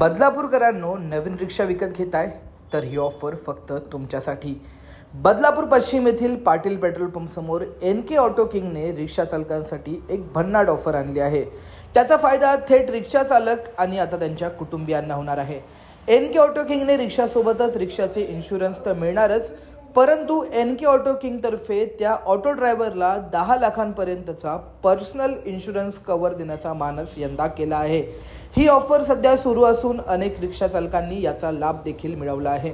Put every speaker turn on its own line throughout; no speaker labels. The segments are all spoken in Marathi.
बदलापूरकरांनो नवीन रिक्षा विकत घेताय तर ही ऑफर फक्त तुमच्यासाठी. बदलापूर पश्चिम येथील पाटील पेट्रोल पंपसमोर एन के ऑटो किंगने रिक्षा चालकांसाठी एक भन्नाट ऑफर आणली आहे. त्याचा फायदा थेट रिक्षा चालक आणि आता त्यांच्या कुटुंबियांना होणार आहे. एन के ऑटो किंगने रिक्षासोबतच रिक्षाचे इन्शुरन्स तर मिळणारच परंतु एन के ऑटो किंगतर्फे त्या ऑटो ड्रायव्हरला दहा लाखांपर्यंतचा पर्सनल इन्शुरन्स कव्हर देण्याचा मानस यंदा केला आहे. ही ऑफर सध्या सुरू असून अनेक रिक्षा चालकांनी याचा लाभ देखील मिळवला आहे.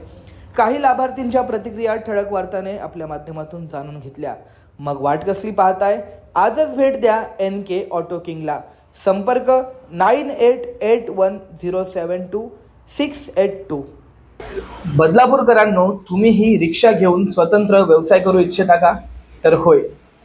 काही लाभार्थींच्या प्रतिक्रिया ठळक वार्ताने आपल्या माध्यमातून जाणून घेतल्या. मग वाट कसली पाहताय? आजच भेट द्या एन के ऑटो किंगला. संपर्क nine eight eight one zero seven two six eight two. बदलापूरकरांनो तुम्ही ही रिक्षा घेऊन स्वतंत्र व्यवसाय करू इच्छिता का? तर होय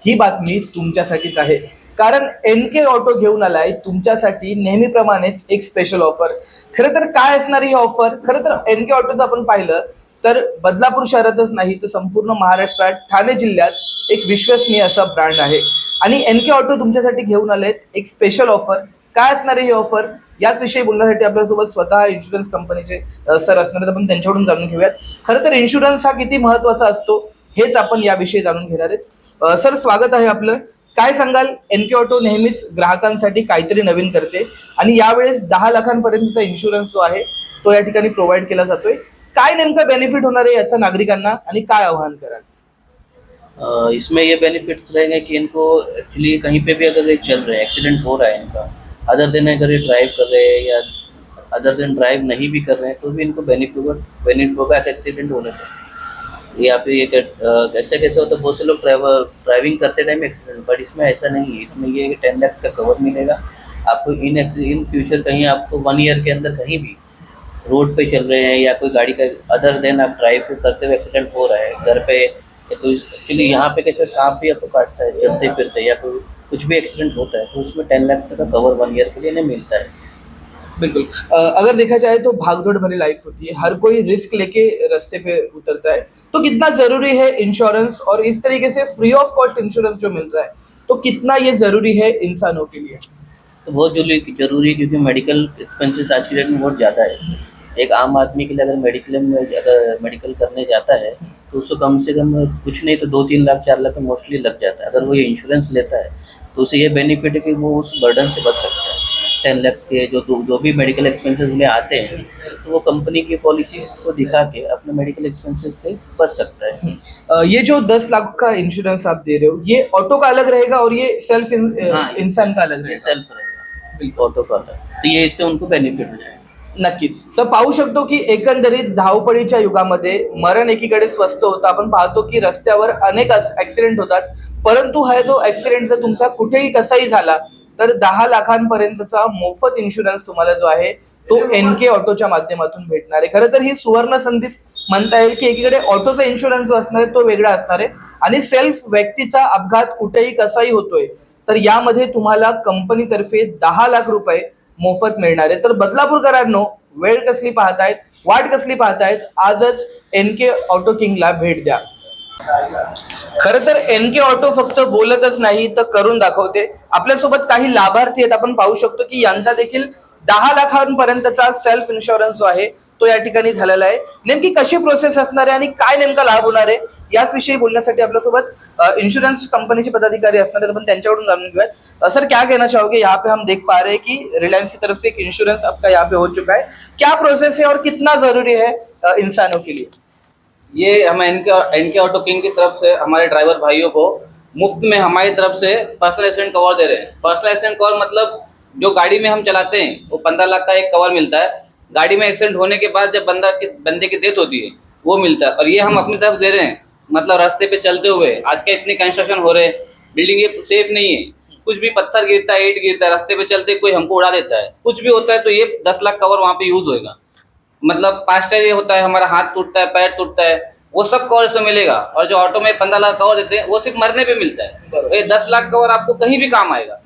ही बातमी तुमच्यासाठीच आहे. कारण एन के ऑटो घेऊन आलाय तुमच्यासाठी नेहमीप्रमाणेच एक स्पेशल ऑफर खरं तर काय असणार ही ऑफर खरं तर एन के ऑटोचं आपण पाहिलं तर बदलापूर शहरातच नाही तर संपूर्ण महाराष्ट्रात ठाणे जिल्ह्यात एक विश्वसनीय असा ब्रँड आहे. आणि एन के ऑटो तुमच्यासाठी घेऊन आलेत एक स्पेशल ऑफर काय असणार ही ऑफर याच विषयी बोलण्यासाठी आपल्यासोबत स्वतः इन्शुरन्स कंपनीचे सर असणार आहेत. आपण त्यांच्याकडून जाणून घेऊयात. खरं तर इन्शुरन्स हा किती महत्त्वाचा असतो हेच आपण याविषयी जाणून घेणार आहेत. सर स्वागत आहे आपलं. काय सांगाल? एन के ऑटो नेहमीच ग्राहकांसाठी काहीतरी नवीन करते आणि यावेळेस दहा लाखांपर्यंतचा इन्शुरन्स जो आहे तो या ठिकाणी प्रोव्हाइड केला जातोय. काय नेमकं बेनिफिट होणार आहे याचा नागरिकांना आणि काय आवाहन कराल?
इसमें ये बेनिफिट्स रहेंगे कि इनको एक्चुअली कहीं पे भी अगर चल रहे हैं एक्सीडेंट हो रहा है इनका अदर दिन अगर ये ड्राइव कर रहे हैं या अदर दिन ड्राइव नहीं भी कर रहे हैं तो भी इनको बेनिफिट बेनिफिट होगा ऐसा एक्सीडेंट होने पर। या फिर ये कैसे कैसे होता है, बहुत से लोग ड्राइवर ड्राइविंग करते टाइम एक्सीडेंट बट इसमें ऐसा नहीं है। इसमें ये टेन लैक्स का कवर मिलेगा। आपको इन इन फ्यूचर कहीं आपको वन ईयर के अंदर कहीं भी रोड पे चल रहे हैं या कोई गाड़ी का अदर देन आप ड्राइव करते हुए एक्सीडेंट हो रहा है, घर पे कोई एक्चुअली यहाँ पे कैसे सांप भी आपको काटता है, चलते फिरते या कोई कुछ भी एक्सीडेंट होता है तो उसमें टेन लैक्स तक का कवर वन ईयर के लिए नहीं मिलता है।
बिल्कुल। अगर देखा जाए तो भागदौड़ भरी लाइफ होती है। हर कोई रिस्क लेके रास्ते पे उतरता है। तो कितना ज़रूरी है इंश्योरेंस और इस तरीके से फ्री ऑफ़ कॉस्ट इंश्योरेंस जो मिल रहा है तो कितना ये ज़रूरी है इंसानों के लिए?
तो बहुत ज़रूरी ज़रूरी है क्योंकि मेडिकल एक्सपेंसेस आज की डेट में बहुत ज़्यादा है। एक आम आदमी के लिए अगर मेडिकल में अगर मेडिकल करने जाता है तो उसको कम से कम कुछ नहीं तो दो तीन लाख चार लाख तो मोस्टली लग जाता है। अगर वो ये इंश्योरेंस लेता है तो उसे ये बेनिफिट है कि वो उस बर्डन से बच सकता है। टेन लैक्स के जो जो भी मेडिकल एक्सपेंसेस में आते हैं तो वो कंपनी की पॉलिसीज़ को दिखा के अपने मेडिकल एक्सपेंसेस से बच सकता है।
अ, ये जो दस लाख का इंश्योरेंस आप दे रहे हो ये ऑटो का अलग रहेगा और ये सेल्फ
हाँ,
इंसान का अलग रहेगा?
सेल्फ रहेगा। बिल्कुल ऑटो का अलग। तो ये इससे उनको बेनिफिट जाएगा।
नक्कीच. तर पाहू शकतो की एकंदरीत धावपळीच्या युगामध्ये मरण एकीकडे स्वस्त होतं. आपण पाहतो की रस्त्यावर अनेक ऍक्सिडेंट होतात. परंतु हा जो ऍक्सिडेंट जर तुमचा कुठेही कसाही झाला तर दहा लाखांपर्यंतचा मोफत इन्शुरन्स तुम्हाला जो आहे तो एन के ऑटोच्या माध्यमातून भेटणार आहे. खरं तर ही सुवर्ण संधीच म्हणता येईल की एकीकडे ऑटोचा इन्शुरन्स जो असणार आहे तो वेगळा असणार आहे. आणि सेल्फ व्यक्तीचा अपघात कुठेही कसाही होतोय तर यामध्ये तुम्हाला कंपनीतर्फे दहा लाख रुपये मोफत मिळणार आहे. तर बदलापूरकरांनो वेळ कसली पाहतायत? वाट कसली पाहतायत? आजच एन के ऑटो किंगला भेट द्या. खर तर एन के ऑटो फक्त बोलतच नाही तर करून दाखवते. आपल्यासोबत काही लाभार्थी आहेत. आपण पाहू शकतो की यांचा देखील दहा लाखांपर्यंतचा सेल्फ इन्शुरन्स जो आहे तो या ठिकाणी झालेला आहे. नेमकी कशी प्रोसेस असणार आहे आणि काय नेमका लाभ होणार आहे? याच विषयी बोलण्यासाठी आपल्यासोबत इंश्योरेंस कंपनी के पदाधिकारी असणार आहेत, आपण त्यांच्याकडून जाणून घेऊयात. सर, क्या कहना चाहोगे? यहाँ पे हम देख पा रहे हैं कि रिलायंस की तरफ़ से एक इंश्योरेंस आपका यहाँ पे हो चुका है। क्या प्रोसेस है और कितना ज़रूरी है इंसानों के लिए?
ये हम इनके इनके ऑटो किंग की तरफ़ से, हमारे ड्राइवर भाइयों को मुफ़्त में हमारी तरफ़ से पर्सनल एक्सीडेंट कवर दे रहे हैं। पर्सनल एक्सीडेंट कवर मतलब जो गाड़ी में हम चलाते हैं, वो पंद्रह लाख का एक कवर मिलता है। गाड़ी में एक्सीडेंट होने के बाद जब बंदा की, बंदे की डेथ होती है, वो मिलता है। और ये हम अपनी तरफ़ दे रहे हैं। मतलब रास्ते पे चलते हुए आज के इतने कंस्ट्रक्शन हो रहे हैं? बिल्डिंग ये सेफ़ नहीं है। कुछ भी पत्थर गिरता है ईट गिरता है रास्ते पे चलते कोई हमको उड़ा देता है। कुछ भी होता है तो ये दस लाख कवर वहाँ पे यूज़ होएगा। मतलब पास्टर ये होता है हमारा हाथ टूटता है पैर टूटता है वो सब कवर इसमें मिलेगा। और जो ऑटो में पंद्रह लाख कवर देते हैं वो सिर्फ़ मरने पे मिलता है। ये दस लाख कवर आपको कहीं भी काम आएगा।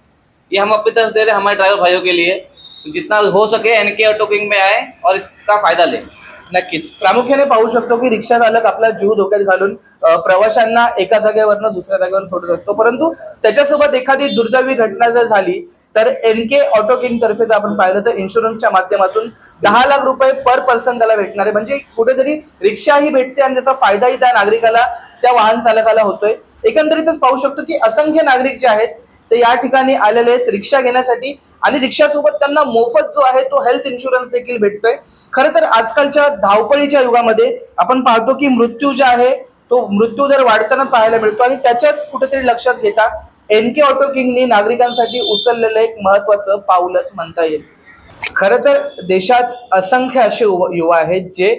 ये हम अपनी तरफ़ दे रहे हैं हमारे ड्राइवर भाइयों के लिए। जितना हो सके एन के ऑटो किंग में आए और इसका फ़ायदा लें।
नक्कीच. प्रामुख्याने पाहू शकतो की रिक्षा चालक आपला जीव धोक्यात घालून प्रवाशांना एका जागेवरनं दुसऱ्या जागेवर सोडत असतो. परंतु त्याच्यासोबत एखादी दुर्दैवी घटना जर झाली तर एन के ऑटो किंग तर्फे जर आपण पाहिलं तर इन्शुरन्सच्या माध्यमातून दहा लाख रुपये पर पर्सन त्याला भेटणार. आहे म्हणजे कुठेतरी रिक्षाही भेटते आणि त्याचा फायदाही त्या नागरिकाला त्या वाहन चालकाला होतोय. एकंदरीतच पाहू शकतो की असंख्य नागरिक जे आहेत ते या ठिकाणी आलेले आहेत. रिक्षा घेण्यासाठी आणि रिक्षासोबत त्यांना मोफत जो आहे तो हेल्थ इन्शुरन्स देखील भेटतोय. खरं तर आजकालच्या धावपळीच्या युगामध्ये आपण पाहतो की मृत्यू जो आहे तो मृत्यू दर वाढताना पाहायला मिळतो आणि त्याच्याच कुठेतरी लक्षात घेता एन के ऑटो किंगनी नागरिकांसाठी उचललेलं एक महत्वाचं पाऊलच म्हणता येईल. खरं तर देशात असंख्य असे युवा युवा आहेत जे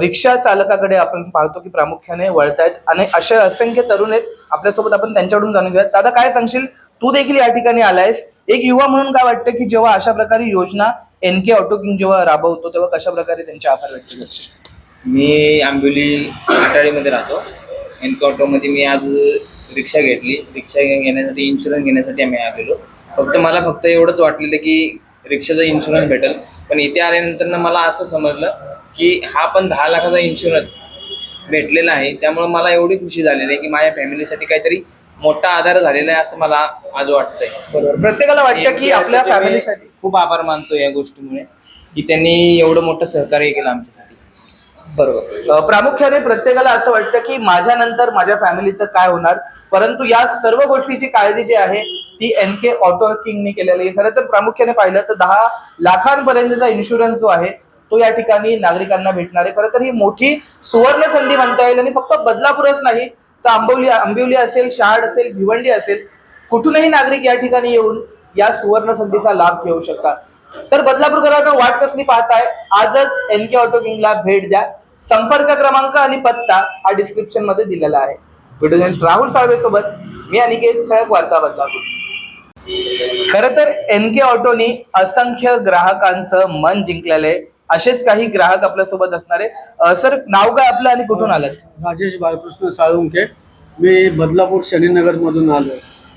रिक्षा चालकाकडे आपण पाहतो की प्रामुख्याने वळत आहेत आणि असे असंख्य तरुण आहेत. आपल्यासोबत आपण त्यांच्याकडून जाणून घेऊयात. दादा काय सांगशील? तू देखील या ठिकाणी आलायस. एक युवा म्हणून काय वाटतं की जेव्हा अशा प्रकारे योजना एन के ऑटो किंग जेव्हा राबवतो तेव्हा कशा प्रकारे त्यांचे आभार व्यक्त करशील
मी आंबिवली आटाळीमध्ये राहतो. एन के ऑटोमध्ये मी आज रिक्षा घेतली. रिक्षा घेण्यासाठी इन्शुरन्स घेण्यासाठी आम्ही आलेलो. फक्त मला फक्त एवढंच वाटलेलं की रिक्षाचा इन्शुरन्स भेटेल. पण इथे आल्यानंतर मला असं समजलं की हा पण दहा लाखाचा इन्शुरन्स भेटलेला आहे. त्यामुळं मला एवढी खुशी झालेली आहे की माझ्या फॅमिलीसाठी काहीतरी मोठा आधार झालेला आहे असं मला आज वाटतंय.
बरोबर. प्रत्येकाला वाटतं की आपल्या
त्याचे मी
फॅमिलीसाठी.
खूप आभार मानतो या गोष्टीमुळे की त्यांनी एवढं मोठं सहकार्य केलं आमच्यासाठी.
बरोबर. अ, प्रामुख्याने प्रत्येकाला असं वाटतं की माझ्यानंतर माझ्या फॅमिलीचं काय होणार परंतु या सर्व गोष्टीची काळजी जी आहे ती एन के ऑटो किंगने केलेली आहे. खरं तर प्रामुख्याने पाहिलं तर दहा लाखांपर्यंतचा इन्शुरन्स जो आहे तो या ठिकाणी नागरिकांना भेटणार आहे. खरं तर ही मोठी सुवर्ण संधी म्हणता येईल आणि फक्त बदलापूरच नाही तर आंबवली आंबिवली असेल शहाड असेल भिवंडी असेल कुठूनही नागरिक या ठिकाणी येऊन या सुवर्ण संधीचा लाभ घेऊ शकतात. तर बदलापूरकरांना वाट कसली पाहताय? आजच एन के ऑटो किंगला भेट द्या. संपर्क क्रमांक आणि पत्ता हा डिस्क्रिप्शनमध्ये दिलेला आहे. व्हिडिओ राहुल साळवे सोबत मी अनिकेत ठळक वार्ता बदलापूर. खर तर एन के ऑटोनी असंख्य ग्राहकांचं मन जिंकलेलं आहे. असेच काही ग्राहक आपल्यासोबत असणार आहे. सर नाव काय आपलं आणि कुठून आलं
राजेश बालकृष्ण साळुंके मी बदलापूर शनीनगरमधून आलो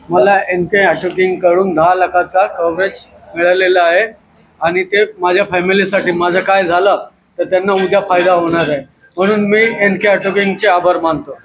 मला एन के करून दहा लाखाचा कव्हरेज मिळालेला आहे. आणि ते माझ्या फॅमिलीसाठी माझं काय झालं तर त्यांना उद्या फायदा होणार आहे. म्हणून मी एन के चे आभार मानतो.